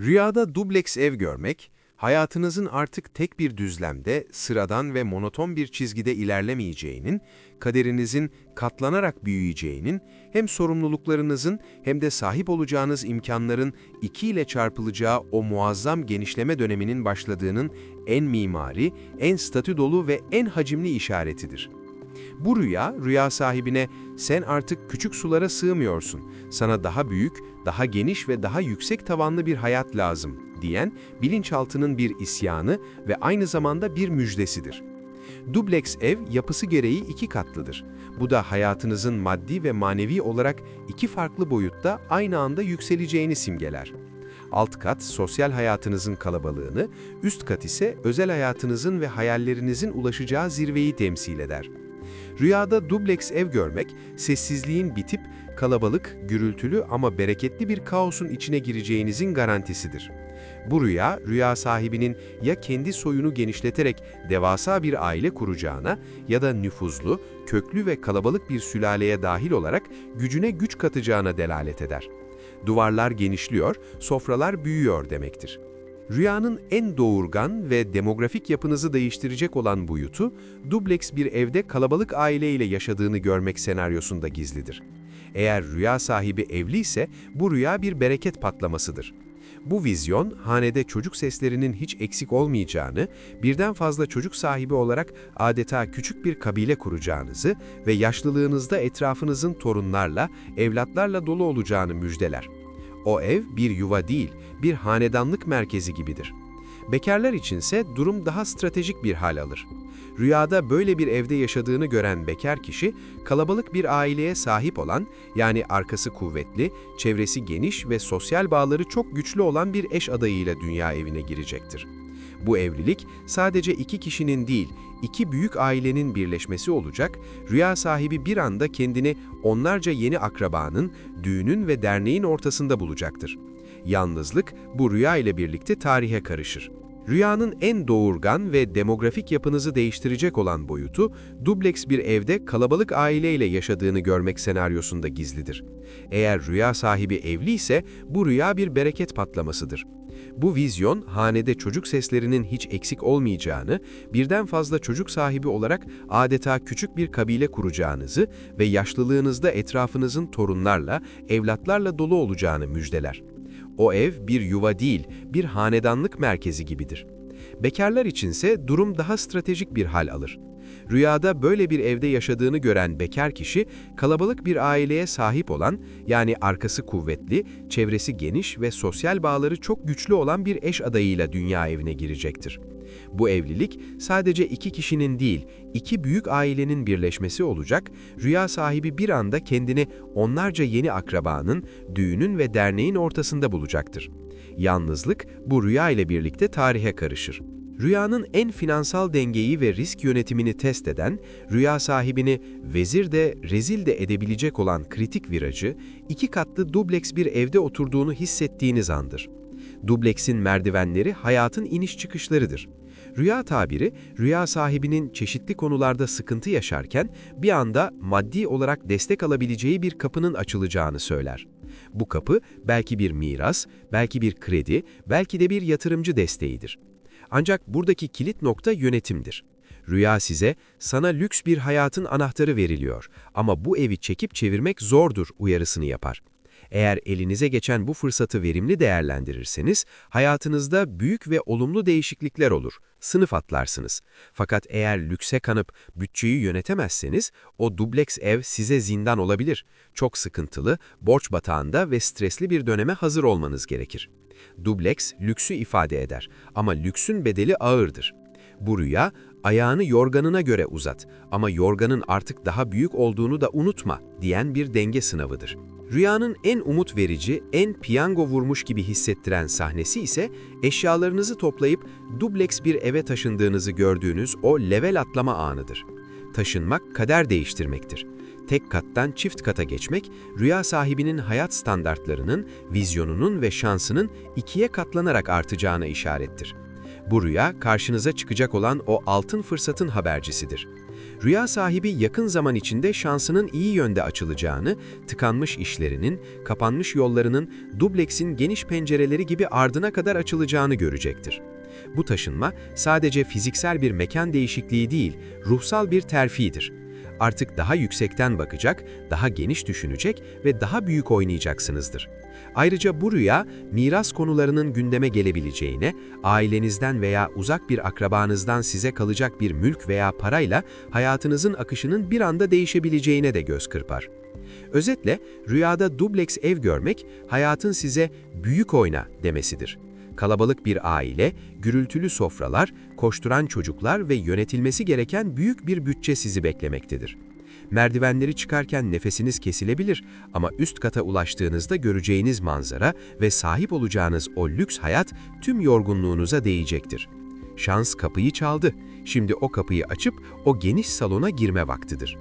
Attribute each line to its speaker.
Speaker 1: Rüyada dubleks ev görmek, hayatınızın artık tek bir düzlemde, sıradan ve monoton bir çizgide ilerlemeyeceğinin, kaderinizin katlanarak büyüyeceğinin, hem sorumluluklarınızın hem de sahip olacağınız imkanların iki ile çarpılacağı o muazzam genişleme döneminin başladığının en mimari, en statü dolu ve en hacimli işaretidir. Bu rüya, rüya sahibine sen artık küçük sulara sığmıyorsun, sana daha büyük, daha geniş ve daha yüksek tavanlı bir hayat lazım diyen bilinçaltının bir isyanı ve aynı zamanda bir müjdesidir. Dubleks ev yapısı gereği iki katlıdır. Bu da hayatınızın maddi ve manevi olarak iki farklı boyutta aynı anda yükseleceğini simgeler. Alt kat sosyal hayatınızın kalabalığını, üst kat ise özel hayatınızın ve hayallerinizin ulaşacağı zirveyi temsil eder. Rüyada dubleks ev görmek, sessizliğin bitip kalabalık, gürültülü ama bereketli bir kaosun içine gireceğinizin garantisidir. Bu rüya, rüya sahibinin ya kendi soyunu genişleterek devasa bir aile kuracağına ya da nüfuzlu, köklü ve kalabalık bir sülaleye dahil olarak gücüne güç katacağına delalet eder. Duvarlar genişliyor, sofralar büyüyor demektir. Rüyanın en doğurgan ve demografik yapınızı değiştirecek olan boyutu, dubleks bir evde kalabalık aileyle yaşadığını görmek senaryosunda gizlidir. Eğer rüya sahibi evli ise bu rüya bir bereket patlamasıdır. Bu vizyon, hanede çocuk seslerinin hiç eksik olmayacağını, birden fazla çocuk sahibi olarak adeta küçük bir kabile kuracağınızı ve yaşlılığınızda etrafınızın torunlarla, evlatlarla dolu olacağını müjdeler. O ev bir yuva değil, bir hanedanlık merkezi gibidir. Bekarlar içinse durum daha stratejik bir hal alır. Rüyada böyle bir evde yaşadığını gören bekar kişi, kalabalık bir aileye sahip olan, yani arkası kuvvetli, çevresi geniş ve sosyal bağları çok güçlü olan bir eş adayıyla dünya evine girecektir. Bu evlilik sadece iki kişinin değil, iki büyük ailenin birleşmesi olacak, rüya sahibi bir anda kendini onlarca yeni akrabanın, düğünün ve derneğin ortasında bulacaktır. Yalnızlık bu rüya ile birlikte tarihe karışır. Rüyanın en doğurgan ve demografik yapınızı değiştirecek olan boyutu, dubleks bir evde kalabalık aileyle yaşadığını görmek senaryosunda gizlidir. Eğer rüya sahibi evli ise bu rüya bir bereket patlamasıdır. Bu vizyon, hanede çocuk seslerinin hiç eksik olmayacağını, birden fazla çocuk sahibi olarak adeta küçük bir kabile kuracağınızı ve yaşlılığınızda etrafınızın torunlarla, evlatlarla dolu olacağını müjdeler. O ev bir yuva değil, bir hanedanlık merkezi gibidir. Bekarlar içinse durum daha stratejik bir hal alır. Rüyada böyle bir evde yaşadığını gören bekar kişi, kalabalık bir aileye sahip olan, yani arkası kuvvetli, çevresi geniş ve sosyal bağları çok güçlü olan bir eş adayıyla dünya evine girecektir. Bu evlilik sadece iki kişinin değil, iki büyük ailenin birleşmesi olacak, rüya sahibi bir anda kendini onlarca yeni akrabanın, düğünün ve derneğin ortasında bulacaktır. Yalnızlık bu rüya ile birlikte tarihe karışır. Rüyanın en finansal dengeyi ve risk yönetimini test eden, rüya sahibini vezir de rezil de edebilecek olan kritik virajı, iki katlı dubleks bir evde oturduğunu hissettiğiniz andır. Dubleksin merdivenleri hayatın iniş çıkışlarıdır. Rüya tabiri, rüya sahibinin çeşitli konularda sıkıntı yaşarken bir anda maddi olarak destek alabileceği bir kapının açılacağını söyler. Bu kapı belki bir miras, belki bir kredi, belki de bir yatırımcı desteğidir. Ancak buradaki kilit nokta yönetimdir. Rüya size, sana lüks bir hayatın anahtarı veriliyor ama bu evi çekip çevirmek zordur uyarısını yapar. Eğer elinize geçen bu fırsatı verimli değerlendirirseniz, hayatınızda büyük ve olumlu değişiklikler olur, sınıf atlarsınız. Fakat eğer lükse kanıp bütçeyi yönetemezseniz, o dubleks ev size zindan olabilir. Çok sıkıntılı, borç batağında ve stresli bir döneme hazır olmanız gerekir. Dubleks, lüksü ifade eder ama lüksün bedeli ağırdır. Bu rüya, ayağını yorganına göre uzat ama yorganın artık daha büyük olduğunu da unutma diyen bir denge sınavıdır. Rüyanın en umut verici, en piyango vurmuş gibi hissettiren sahnesi ise eşyalarınızı toplayıp dubleks bir eve taşındığınızı gördüğünüz o level atlama anıdır. Taşınmak kader değiştirmektir. Tek kattan çift kata geçmek, rüya sahibinin hayat standartlarının, vizyonunun ve şansının ikiye katlanarak artacağına işarettir. Bu rüya karşınıza çıkacak olan o altın fırsatın habercisidir.
Speaker 2: Rüya sahibi yakın zaman içinde şansının iyi yönde açılacağını, tıkanmış işlerinin, kapanmış yollarının, dubleksin geniş pencereleri gibi ardına kadar açılacağını görecektir. Bu taşınma sadece fiziksel bir mekan değişikliği değil, ruhsal bir terfidir. Artık daha yüksekten bakacak, daha geniş düşünecek ve daha büyük oynayacaksınızdır. Ayrıca bu rüya, miras konularının gündeme gelebileceğine, ailenizden veya uzak bir akrabanızdan size kalacak bir mülk veya parayla hayatınızın akışının bir anda değişebileceğine de göz kırpar. Özetle, rüyada dubleks ev görmek, hayatın size büyük oyna demesidir. Kalabalık bir aile, gürültülü sofralar, koşturan çocuklar ve yönetilmesi gereken büyük bir bütçe sizi beklemektedir. Merdivenleri çıkarken nefesiniz kesilebilir ama üst kata ulaştığınızda göreceğiniz manzara ve sahip olacağınız o lüks hayat tüm yorgunluğunuza değecektir. Şans kapıyı çaldı. Şimdi o kapıyı açıp o geniş salona girme vaktidir.